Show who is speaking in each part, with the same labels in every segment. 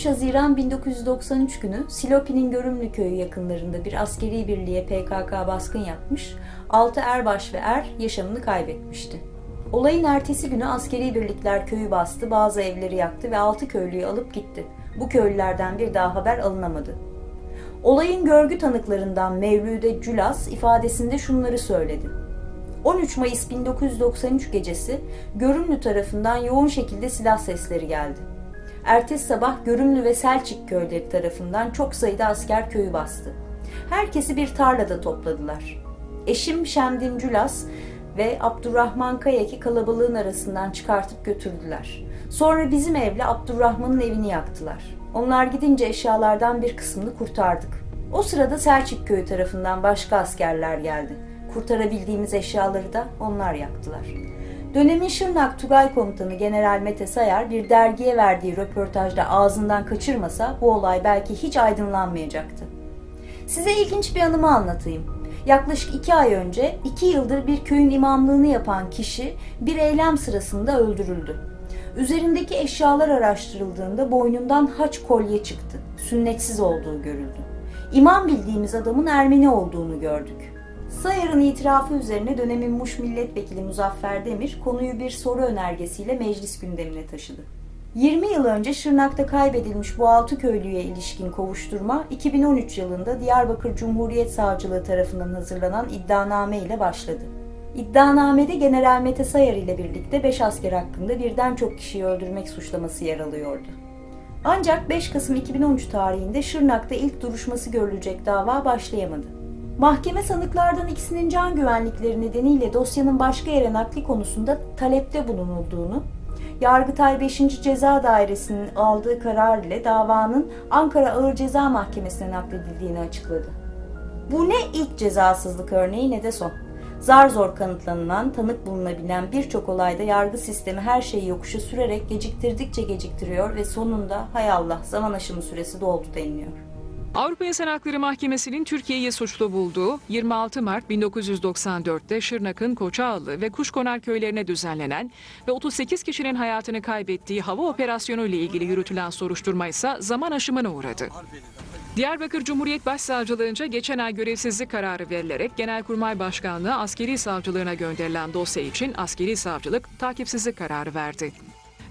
Speaker 1: 13 Haziran 1993 günü Silopi'nin Görümlü köyü yakınlarında bir askeri birliğe PKK baskın yapmış, 6 erbaş ve er yaşamını kaybetmişti. Olayın ertesi günü askeri birlikler köyü bastı, bazı evleri yaktı ve 6 köylüyü alıp gitti. Bu köylülerden bir daha haber alınamadı. Olayın görgü tanıklarından Mevlüde Cülas ifadesinde şunları söyledi. 13 Mayıs 1993 gecesi Görümlü tarafından yoğun şekilde silah sesleri geldi. Ertesi sabah Görümlü ve Selçik köyleri tarafından çok sayıda asker köyü bastı. Herkesi bir tarlada topladılar. Eşim Şemdin Cülas ve Abdurrahman Kayaki kalabalığın arasından çıkartıp götürdüler. Sonra bizim evle Abdurrahman'ın evini yaktılar. Onlar gidince eşyalardan bir kısmını kurtardık. O sırada Selçuk köyü tarafından başka askerler geldi. Kurtarabildiğimiz eşyaları da onlar yaktılar. Dönemin Şırnak Tugay Komutanı General Mete Sayar bir dergiye verdiği röportajda ağzından kaçırmasa bu olay belki hiç aydınlanmayacaktı. Size ilginç bir anımı anlatayım. Yaklaşık iki ay önce iki yıldır bir köyün imamlığını yapan kişi bir eylem sırasında öldürüldü. Üzerindeki eşyalar araştırıldığında boynundan haç kolye çıktı. Sünnetsiz olduğu görüldü. İmam bildiğimiz adamın Ermeni olduğunu gördük. Sayar'ın itirafı üzerine dönemin Muş Milletvekili Muzaffer Demir konuyu bir soru önergesiyle meclis gündemine taşıdı. 20 yıl önce Şırnak'ta kaybedilmiş bu altı köylüye ilişkin kovuşturma 2013 yılında Diyarbakır Cumhuriyet Savcılığı tarafından hazırlanan iddianame ile başladı. İddianamede General Mete Sayar ile birlikte 5 asker hakkında birden çok kişiyi öldürmek suçlaması yer alıyordu. Ancak 5 Kasım 2013 tarihinde Şırnak'ta ilk duruşması görülecek dava başlayamadı. Mahkeme sanıklardan ikisinin can güvenlikleri nedeniyle dosyanın başka yere nakli konusunda talepte bulunulduğunu, Yargıtay 5. Ceza Dairesi'nin aldığı karar ile davanın Ankara Ağır Ceza Mahkemesi'ne nakledildiğini açıkladı. Bu ne ilk cezasızlık örneği ne de son. Zar zor kanıtlanılan, tanık bulunabilen birçok olayda yargı sistemi her şeyi yokuşa sürerek geciktirdikçe geciktiriyor ve sonunda hay Allah zaman aşımı süresi doldu deniliyor.
Speaker 2: Avrupa İnsan Hakları Mahkemesi'nin Türkiye'yi suçlu bulduğu 26 Mart 1994'te Şırnak'ın Koçağlı ve Kuşkonar köylerine düzenlenen ve 38 kişinin hayatını kaybettiği hava operasyonu ile ilgili yürütülen soruşturma ise zaman aşımına uğradı. Diyarbakır Cumhuriyet Başsavcılığınca geçen ay görevsizlik kararı verilerek Genelkurmay Başkanlığı Askeri Savcılığına gönderilen dosya için Askeri Savcılık takipsizlik kararı verdi.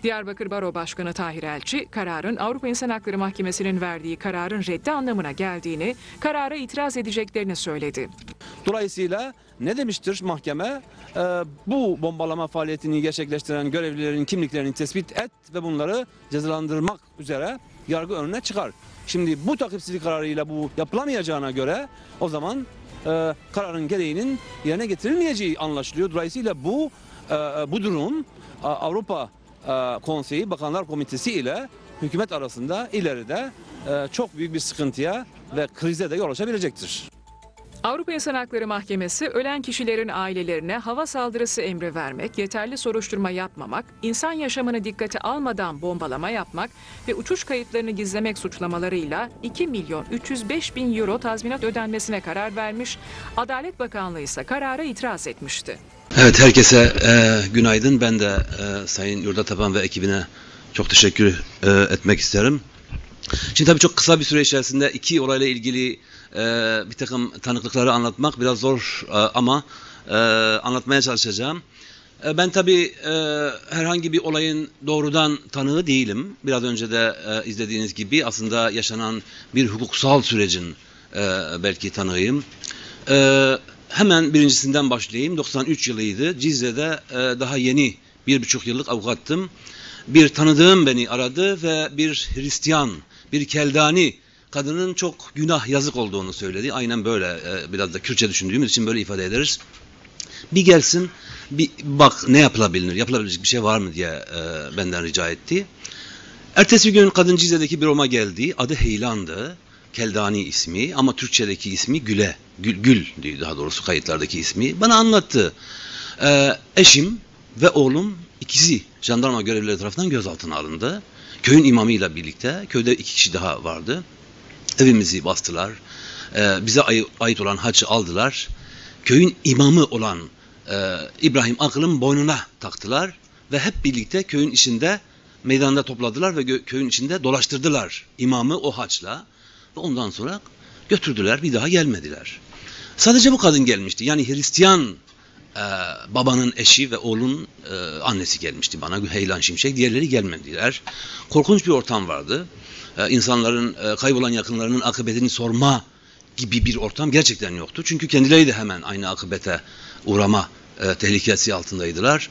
Speaker 2: Diyarbakır Baro Başkanı Tahir Elçi, kararın Avrupa İnsan Hakları Mahkemesi'nin verdiği kararın reddi anlamına geldiğini, karara itiraz edeceklerini söyledi.
Speaker 3: Dolayısıyla ne demiştir mahkeme? Ee, bu bombalama faaliyetini gerçekleştiren görevlilerin kimliklerini tespit et ve bunları cezalandırmak üzere yargı önüne çıkar. Şimdi bu takipsizlik kararıyla bu yapılamayacağına göre o zaman e, kararın gereğinin yerine getirilmeyeceği anlaşılıyor. Dolayısıyla bu e, bu durum Avrupa e, Konseyi Bakanlar Komitesi ile hükümet arasında ileride e, çok büyük bir sıkıntıya ve krize de yol açabilecektir.
Speaker 2: Avrupa İnsan Hakları Mahkemesi ölen kişilerin ailelerine hava saldırısı emri vermek, yeterli soruşturma yapmamak, insan yaşamını dikkate almadan bombalama yapmak ve uçuş kayıtlarını gizlemek suçlamalarıyla 2 milyon 305 bin euro tazminat ödenmesine karar vermiş, Adalet Bakanlığı ise karara itiraz etmişti.
Speaker 4: Evet herkese e, günaydın. Ben de e, Sayın Yurda Taban ve ekibine çok teşekkür e, etmek isterim. Şimdi tabii çok kısa bir süre içerisinde iki olayla ilgili e, bir takım tanıklıkları anlatmak biraz zor e, ama e, anlatmaya çalışacağım. E, ben tabii e, herhangi bir olayın doğrudan tanığı değilim. Biraz önce de e, izlediğiniz gibi aslında yaşanan bir hukuksal sürecin e, belki tanığıyım. E, hemen birincisinden başlayayım. 93 yılıydı. Cizre'de e, daha yeni bir buçuk yıllık avukattım. Bir tanıdığım beni aradı ve bir Hristiyan, bir Keldani kadının çok günah yazık olduğunu söyledi. Aynen böyle e, biraz da Kürtçe düşündüğümüz için böyle ifade ederiz. Bir gelsin bir bak ne yapılabilir, yapılabilecek bir şey var mı diye e, benden rica etti. Ertesi gün kadın Cizre'deki bir Roma geldi. Adı Heylan'dı. Keldani ismi ama Türkçedeki ismi Güle. Gül, Gül daha doğrusu kayıtlardaki ismi. Bana anlattı. Ee, eşim ve oğlum ikisi jandarma görevlileri tarafından gözaltına alındı. Köyün imamıyla birlikte. Köyde iki kişi daha vardı. Evimizi bastılar. Ee, bize ait olan haçı aldılar. Köyün imamı olan e, İbrahim Akıl'ın boynuna taktılar. Ve hep birlikte köyün içinde meydanda topladılar ve köyün içinde dolaştırdılar imamı o haçla. Ondan sonra götürdüler bir daha gelmediler. Sadece bu kadın gelmişti. Yani Hristiyan e, babanın eşi ve oğlun e, annesi gelmişti bana. Heylan Şimşek. Diğerleri gelmediler. Korkunç bir ortam vardı. E, insanların e, kaybolan yakınlarının akıbetini sorma gibi bir ortam gerçekten yoktu. Çünkü kendileri de hemen aynı akıbete uğrama e, tehlikesi altındaydılar.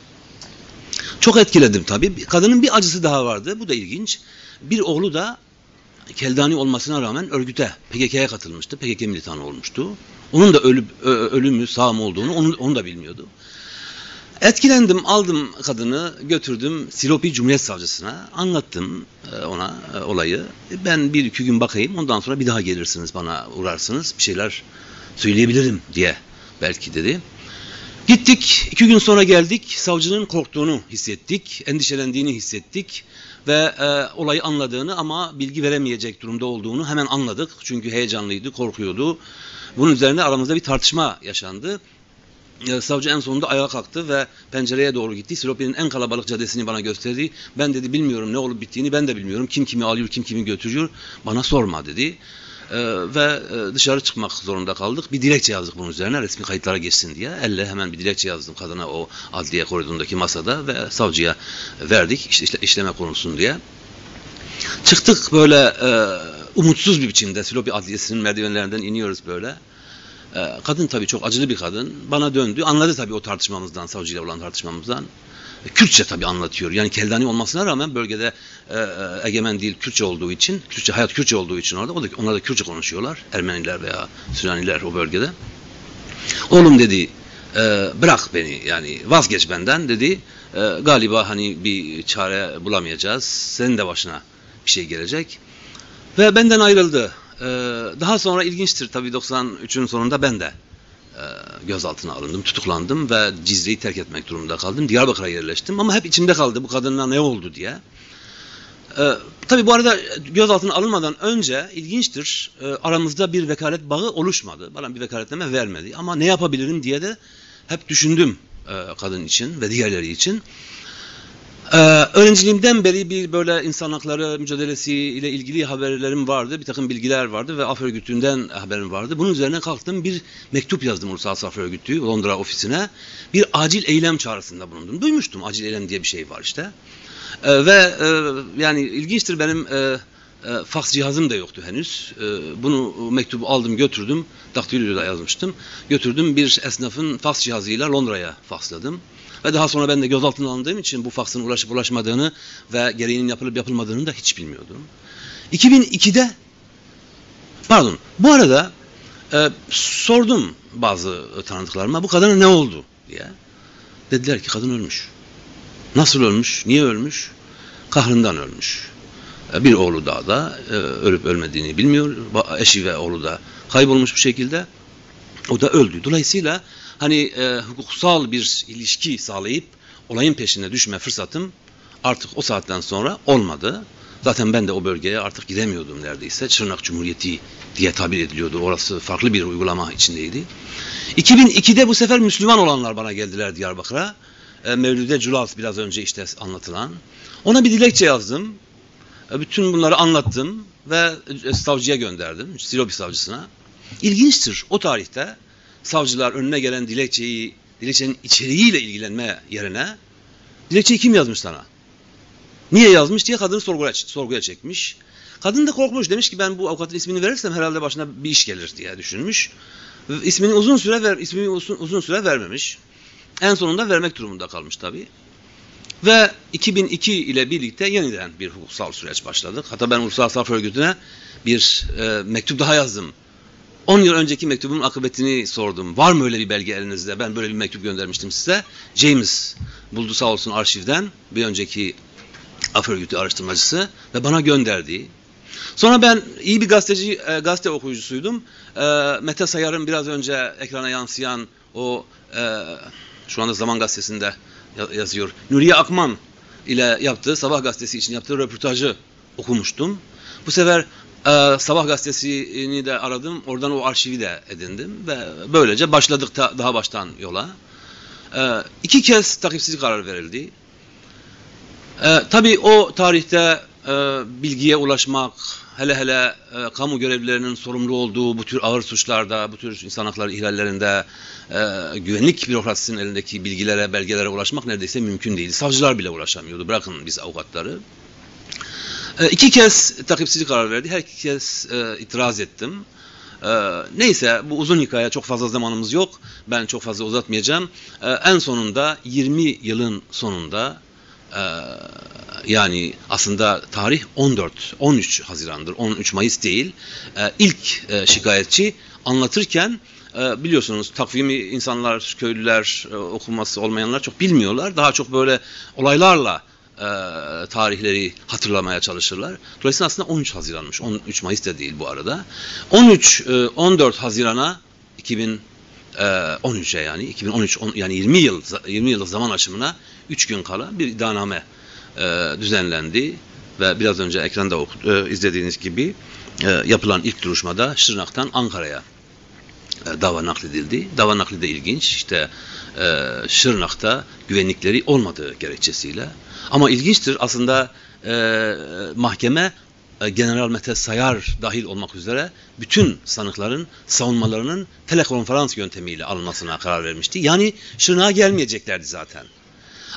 Speaker 4: Çok etkiledim tabii. Kadının bir acısı daha vardı. Bu da ilginç. Bir oğlu da Keldani olmasına rağmen örgüte, PKK'ya katılmıştı. PKK militanı olmuştu. Onun da ölü, ölümü sağ mı olduğunu onu, onu da bilmiyordu. Etkilendim, aldım kadını, götürdüm Silopi Cumhuriyet Savcısına. Anlattım e, ona e, olayı. Ben bir iki gün bakayım, ondan sonra bir daha gelirsiniz bana uğrarsınız. Bir şeyler söyleyebilirim diye belki dedi. Gittik, iki gün sonra geldik. Savcının korktuğunu hissettik, endişelendiğini hissettik ve e, olayı anladığını ama bilgi veremeyecek durumda olduğunu hemen anladık. Çünkü heyecanlıydı, korkuyordu. Bunun üzerine aramızda bir tartışma yaşandı. E, savcı en sonunda ayağa kalktı ve pencereye doğru gitti. Silopi'nin en kalabalık caddesini bana gösterdi. Ben dedi bilmiyorum ne olup bittiğini ben de bilmiyorum. Kim kimi alıyor, kim kimi götürüyor. Bana sorma dedi. Ee, ve e, dışarı çıkmak zorunda kaldık. Bir dilekçe yazdık bunun üzerine resmi kayıtlara geçsin diye. Elle hemen bir dilekçe yazdım kadına o adliye koridorundaki masada ve savcıya verdik işte işleme konulsun diye. Çıktık böyle e, umutsuz bir biçimde Silopi Adliyesi'nin merdivenlerinden iniyoruz böyle. E, kadın tabii çok acılı bir kadın. Bana döndü. Anladı tabii o tartışmamızdan, savcıyla olan tartışmamızdan. Kürtçe tabii anlatıyor. Yani Keldani olmasına rağmen bölgede e, e, egemen değil Kürtçe olduğu için, Kürtçe hayat Kürtçe olduğu için orada, o da, onlar da Kürtçe konuşuyorlar. Ermeniler veya Süraniler o bölgede. Oğlum dedi, e, bırak beni yani vazgeç benden dedi. E, galiba hani bir çare bulamayacağız. Senin de başına bir şey gelecek. Ve benden ayrıldı. E, daha sonra ilginçtir tabii 93'ün sonunda ben de gözaltına alındım, tutuklandım ve Cizre'yi terk etmek durumunda kaldım. Diyarbakır'a yerleştim ama hep içimde kaldı bu kadınla ne oldu diye. E, tabii bu arada gözaltına alınmadan önce ilginçtir e, aramızda bir vekalet bağı oluşmadı. Bana bir vekaletleme vermedi ama ne yapabilirim diye de hep düşündüm e, kadın için ve diğerleri için. Ee, öğrenciliğimden beri bir böyle insan hakları mücadelesi ile ilgili haberlerim vardı. Bir takım bilgiler vardı ve Af Örgütü'nden haberim vardı. Bunun üzerine kalktım bir mektup yazdım Uluslararası Af Örgütü Londra ofisine. Bir acil eylem çağrısında bulundum. Duymuştum acil eylem diye bir şey var işte. Ee, ve e, yani ilginçtir benim e, e, faks cihazım da yoktu henüz. E, bunu mektubu aldım götürdüm. Daktiloyla yazmıştım. Götürdüm bir esnafın faks cihazıyla Londra'ya faksladım. Ve daha sonra ben de gözaltına alındığım için bu faksın ulaşıp ulaşmadığını ve gereğinin yapılıp yapılmadığını da hiç bilmiyordum. 2002'de pardon bu arada e, sordum bazı tanıdıklarıma bu kadına ne oldu diye. Dediler ki kadın ölmüş. Nasıl ölmüş? Niye ölmüş? Kahrından ölmüş. E, Bir oğlu dağda e, ölüp ölmediğini bilmiyor. Eşi ve oğlu da kaybolmuş bir şekilde. O da öldü. Dolayısıyla hani e, hukuksal bir ilişki sağlayıp olayın peşine düşme fırsatım artık o saatten sonra olmadı. Zaten ben de o bölgeye artık gidemiyordum neredeyse. Çırnak Cumhuriyeti diye tabir ediliyordu. Orası farklı bir uygulama içindeydi. 2002'de bu sefer Müslüman olanlar bana geldiler Diyarbakır'a. E, Mevlüde Culas biraz önce işte anlatılan. Ona bir dilekçe yazdım. E, bütün bunları anlattım ve e, savcıya gönderdim. Silopi savcısına. İlginçtir. O tarihte savcılar önüne gelen dilekçeyi, dilekçenin içeriğiyle ilgilenme yerine dilekçeyi kim yazmış sana? Niye yazmış diye kadını sorguya, sorguya çekmiş. Kadın da korkmuş. Demiş ki ben bu avukatın ismini verirsem herhalde başına bir iş gelir diye düşünmüş. İsmini uzun süre ver, ismini uzun, uzun süre vermemiş. En sonunda vermek durumunda kalmış tabii. Ve 2002 ile birlikte yeniden bir hukuksal süreç başladık. Hatta ben Uluslararası Af Örgütü'ne bir e, mektup daha yazdım. 10 yıl önceki mektubumun akıbetini sordum. Var mı öyle bir belge elinizde? Ben böyle bir mektup göndermiştim size. James buldu sağ olsun arşivden bir önceki Af Örgütü araştırmacısı ve bana gönderdi. Sonra ben iyi bir gazeteci, e, gazete okuyucusuydum. E, Mete Sayar'ın biraz önce ekrana yansıyan o e, şu anda Zaman Gazetesi'nde ya- yazıyor. Nuriye Akman ile yaptığı Sabah Gazetesi için yaptığı röportajı okumuştum. Bu sefer e, Sabah Gazetesi'ni de aradım. Oradan o arşivi de edindim ve böylece başladık ta- daha baştan yola. E, iki kez takipsizlik kararı verildi. Ee, tabii o tarihte e, bilgiye ulaşmak, hele hele e, kamu görevlilerinin sorumlu olduğu bu tür ağır suçlarda, bu tür insan hakları ihlallerinde e, güvenlik bürokrasisinin elindeki bilgilere, belgelere ulaşmak neredeyse mümkün değil. Savcılar bile ulaşamıyordu. Bırakın biz avukatları. E, iki kez takipsizlik karar verdi. Her iki kez e, itiraz ettim. E, neyse bu uzun hikaye çok fazla zamanımız yok. Ben çok fazla uzatmayacağım. E, en sonunda 20 yılın sonunda e, yani aslında tarih 14, 13 Haziran'dır, 13 Mayıs değil. E, ilk e, şikayetçi anlatırken e, biliyorsunuz takvimi insanlar, köylüler, e, okuması olmayanlar çok bilmiyorlar. Daha çok böyle olaylarla e, tarihleri hatırlamaya çalışırlar. Dolayısıyla aslında 13 Haziran'mış. 13 Mayıs da değil bu arada. 13 e, 14 Haziran'a 2000 e, 13'e yani 2013 on- yani 20 yıl 20 yıllık zaman aşımına 3 gün kala bir iddianame e, düzenlendi ve biraz önce ekranda oku- e, izlediğiniz gibi e, yapılan ilk duruşmada Şırnak'tan Ankara'ya e, dava nakledildi. Dava nakli de ilginç. İşte e, Şırnak'ta güvenlikleri olmadığı gerekçesiyle. Ama ilginçtir aslında e, mahkeme e, General Mete Sayar dahil olmak üzere bütün sanıkların savunmalarının telekonferans yöntemiyle alınmasına karar vermişti. Yani Şırnak'a gelmeyeceklerdi zaten.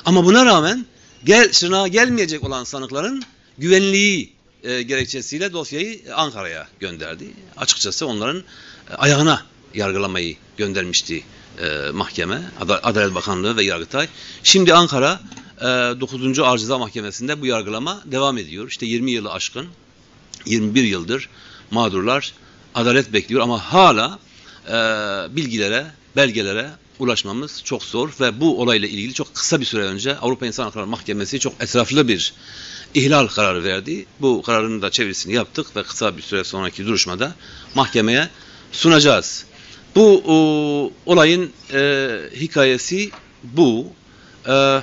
Speaker 4: Ama buna rağmen gel Şırnak'a gelmeyecek olan sanıkların güvenliği e, gerekçesiyle dosyayı Ankara'ya gönderdi. Açıkçası onların e, ayağına yargılamayı göndermişti e, mahkeme, Ada- Adalet Bakanlığı ve Yargıtay. Şimdi Ankara 9. Ağır Ceza Mahkemesi'nde bu yargılama devam ediyor. İşte 20 yılı aşkın, 21 yıldır mağdurlar adalet bekliyor ama hala e, bilgilere, belgelere ulaşmamız çok zor ve bu olayla ilgili çok kısa bir süre önce Avrupa İnsan Hakları Mahkemesi çok etraflı bir ihlal kararı verdi. Bu kararın da çevirisini yaptık ve kısa bir süre sonraki duruşmada mahkemeye sunacağız. Bu o, olayın e, hikayesi bu. E,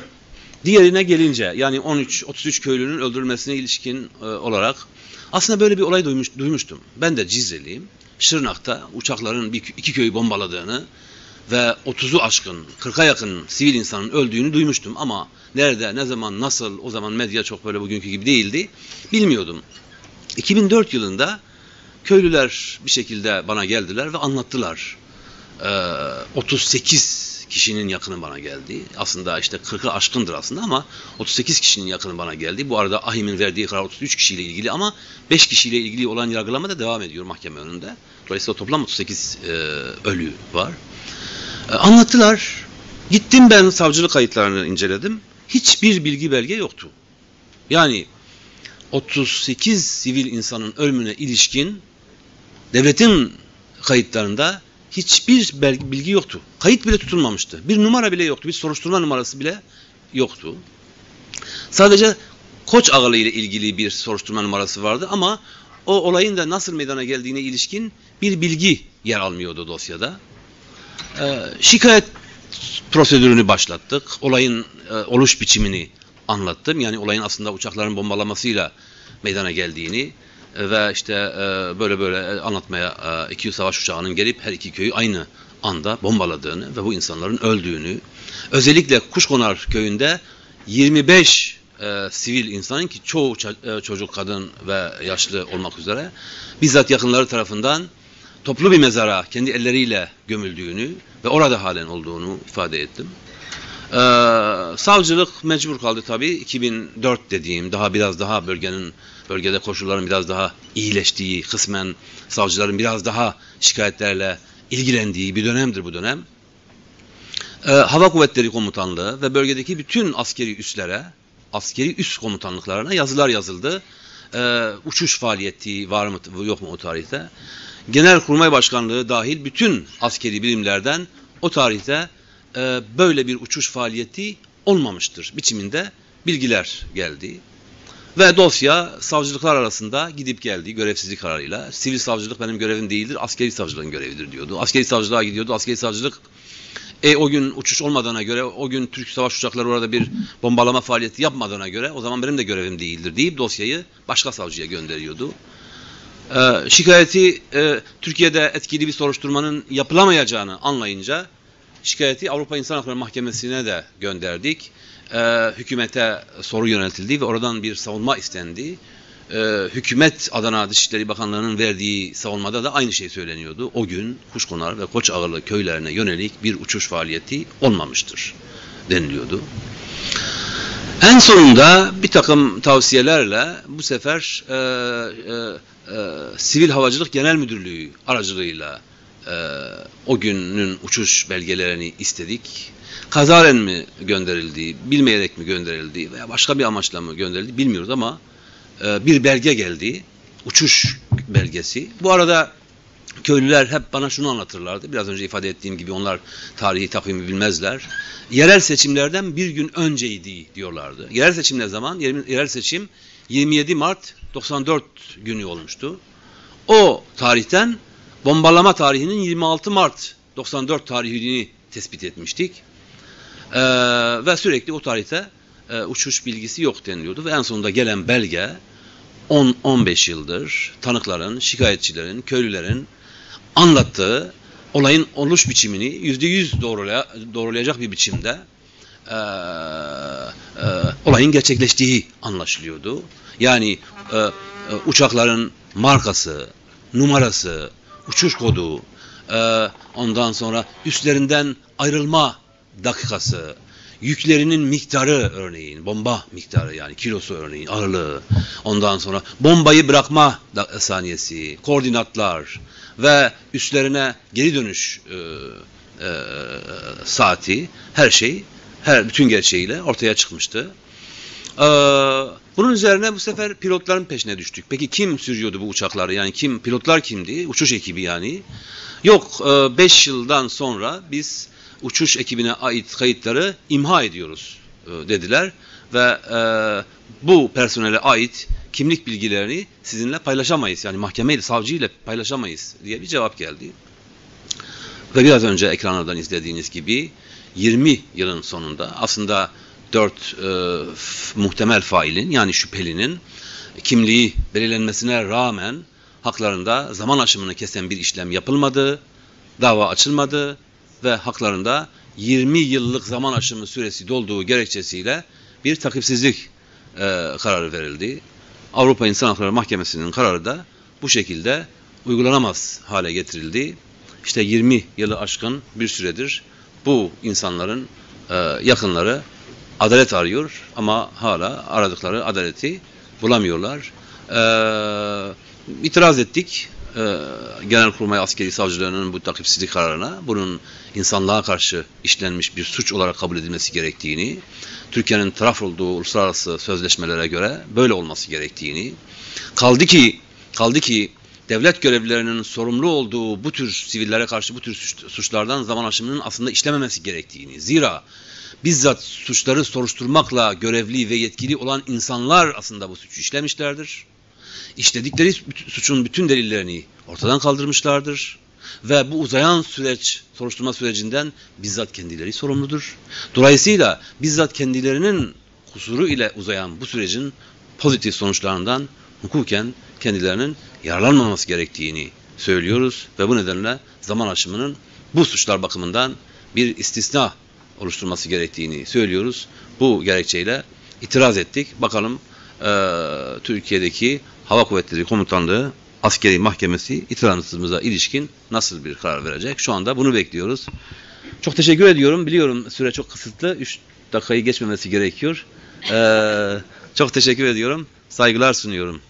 Speaker 4: diğerine gelince yani 13 33 köylünün öldürülmesine ilişkin e, olarak aslında böyle bir olay duymuş, duymuştum. Ben de Cizreliyim. Şırnak'ta uçakların bir, iki köyü bombaladığını ve 30'u aşkın, 40'a yakın sivil insanın öldüğünü duymuştum ama nerede, ne zaman, nasıl o zaman medya çok böyle bugünkü gibi değildi bilmiyordum. 2004 yılında köylüler bir şekilde bana geldiler ve anlattılar. Ee, 38 kişinin yakını bana geldi. Aslında işte 40'ı aşkındır aslında ama 38 kişinin yakını bana geldi. Bu arada AHİM'in verdiği karar 33 kişiyle ilgili ama 5 kişiyle ilgili olan yargılama da devam ediyor mahkeme önünde. Dolayısıyla toplam 38 e, ölü var. E, anlattılar. Gittim ben savcılık kayıtlarını inceledim. Hiçbir bilgi belge yoktu. Yani 38 sivil insanın ölümüne ilişkin devletin kayıtlarında hiçbir bilgi yoktu. Kayıt bile tutulmamıştı. Bir numara bile yoktu. Bir soruşturma numarası bile yoktu. Sadece Koç Ağalı ile ilgili bir soruşturma numarası vardı ama o olayın da nasıl meydana geldiğine ilişkin bir bilgi yer almıyordu dosyada. Ee, şikayet prosedürünü başlattık. Olayın e, oluş biçimini anlattım. Yani olayın aslında uçakların bombalamasıyla meydana geldiğini ve işte e, böyle böyle e, anlatmaya e, iki savaş uçağının gelip her iki köyü aynı anda bombaladığını ve bu insanların öldüğünü özellikle Kuşkonar köyünde 25 e, sivil insanın ki çoğu e, çocuk, kadın ve yaşlı olmak üzere bizzat yakınları tarafından toplu bir mezara kendi elleriyle gömüldüğünü ve orada halen olduğunu ifade ettim. Ee, savcılık mecbur kaldı tabii 2004 dediğim daha biraz daha bölgenin bölgede koşulların biraz daha iyileştiği kısmen savcıların biraz daha şikayetlerle ilgilendiği bir dönemdir bu dönem. Ee, Hava Kuvvetleri Komutanlığı ve bölgedeki bütün askeri üslere, askeri üst komutanlıklarına yazılar yazıldı. Ee, uçuş faaliyeti var mı yok mu o tarihte? Genelkurmay Başkanlığı dahil bütün askeri birimlerden o tarihte e, böyle bir uçuş faaliyeti olmamıştır biçiminde bilgiler geldi. Ve dosya savcılıklar arasında gidip geldi görevsizlik kararıyla. Sivil savcılık benim görevim değildir, askeri savcılığın görevidir diyordu. Askeri savcılığa gidiyordu, askeri savcılık e o gün uçuş olmadığına göre, o gün Türk savaş uçakları orada bir bombalama faaliyeti yapmadığına göre o zaman benim de görevim değildir deyip dosyayı başka savcıya gönderiyordu. Ee, şikayeti e, Türkiye'de etkili bir soruşturmanın yapılamayacağını anlayınca şikayeti Avrupa İnsan Hakları Mahkemesi'ne de gönderdik. Ee, hükümete soru yöneltildi ve oradan bir savunma istendi. Ee, hükümet Adana Dışişleri Bakanlığı'nın verdiği savunmada da aynı şey söyleniyordu. O gün Kuşkonar ve Koç Ağırlı köylerine yönelik bir uçuş faaliyeti olmamıştır deniliyordu. En sonunda bir takım tavsiyelerle bu sefer e, e, e, Sivil Havacılık Genel Müdürlüğü aracılığıyla e, o günün uçuş belgelerini istedik. Kazaren mi gönderildi, bilmeyerek mi gönderildi veya başka bir amaçla mı gönderildi bilmiyoruz ama e, bir belge geldi. Uçuş belgesi. Bu arada köylüler hep bana şunu anlatırlardı. Biraz önce ifade ettiğim gibi onlar tarihi takvimi bilmezler. Yerel seçimlerden bir gün önceydi diyorlardı. Yerel seçim ne zaman? Yerel seçim 27 Mart 94 günü olmuştu. O tarihten bombalama tarihinin 26 Mart 94 tarihini tespit etmiştik. Ee, ve sürekli o tarihte e, uçuş bilgisi yok deniliyordu ve en sonunda gelen belge 10-15 yıldır tanıkların, şikayetçilerin, köylülerin anlattığı olayın oluş biçimini yüzde yüz doğrulaya, doğrulayacak bir biçimde e, e, olayın gerçekleştiği anlaşılıyordu. Yani e, e, uçakların markası, numarası, uçuş kodu, e, ondan sonra üstlerinden ayrılma dakikası, yüklerinin miktarı örneğin, bomba miktarı yani kilosu örneğin, ağırlığı, ondan sonra bombayı bırakma saniyesi, koordinatlar ve üstlerine geri dönüş e, e, saati, her şey, her bütün gerçeğiyle ortaya çıkmıştı. Ee, bunun üzerine bu sefer pilotların peşine düştük. Peki kim sürüyordu bu uçakları? Yani kim pilotlar kimdi? Uçuş ekibi yani. Yok 5 e, yıldan sonra biz uçuş ekibine ait kayıtları imha ediyoruz e, dediler ve e, bu personele ait kimlik bilgilerini sizinle paylaşamayız. Yani mahkemeyle, savcıyla paylaşamayız diye bir cevap geldi. Ve biraz önce ekranlardan izlediğiniz gibi 20 yılın sonunda aslında 4 e, muhtemel failin yani şüphelinin kimliği belirlenmesine rağmen haklarında zaman aşımını kesen bir işlem yapılmadı, dava açılmadı ve haklarında 20 yıllık zaman aşımı süresi dolduğu gerekçesiyle bir takipsizlik e, kararı verildi. Avrupa İnsan Hakları Mahkemesi'nin kararı da bu şekilde uygulanamaz hale getirildi. İşte 20 yılı aşkın bir süredir bu insanların e, yakınları adalet arıyor ama hala aradıkları adaleti bulamıyorlar. E, itiraz ettik e, Genelkurmay Askeri Savcılığı'nın bu takipsizlik kararına bunun insanlığa karşı işlenmiş bir suç olarak kabul edilmesi gerektiğini, Türkiye'nin taraf olduğu uluslararası sözleşmelere göre böyle olması gerektiğini, kaldı ki kaldı ki devlet görevlilerinin sorumlu olduğu bu tür sivillere karşı bu tür suçlardan zaman aşımının aslında işlememesi gerektiğini. Zira bizzat suçları soruşturmakla görevli ve yetkili olan insanlar aslında bu suçu işlemişlerdir işledikleri suçun bütün delillerini ortadan kaldırmışlardır. Ve bu uzayan süreç, soruşturma sürecinden bizzat kendileri sorumludur. Dolayısıyla bizzat kendilerinin kusuru ile uzayan bu sürecin pozitif sonuçlarından hukuken kendilerinin yararlanmaması gerektiğini söylüyoruz ve bu nedenle zaman aşımının bu suçlar bakımından bir istisna oluşturması gerektiğini söylüyoruz. Bu gerekçeyle itiraz ettik. Bakalım e, Türkiye'deki Hava Kuvvetleri Komutanlığı askeri mahkemesi itirazımıza ilişkin nasıl bir karar verecek? Şu anda bunu bekliyoruz. Çok teşekkür ediyorum. Biliyorum süre çok kısıtlı. 3 dakikayı geçmemesi gerekiyor. Ee, çok teşekkür ediyorum. Saygılar sunuyorum.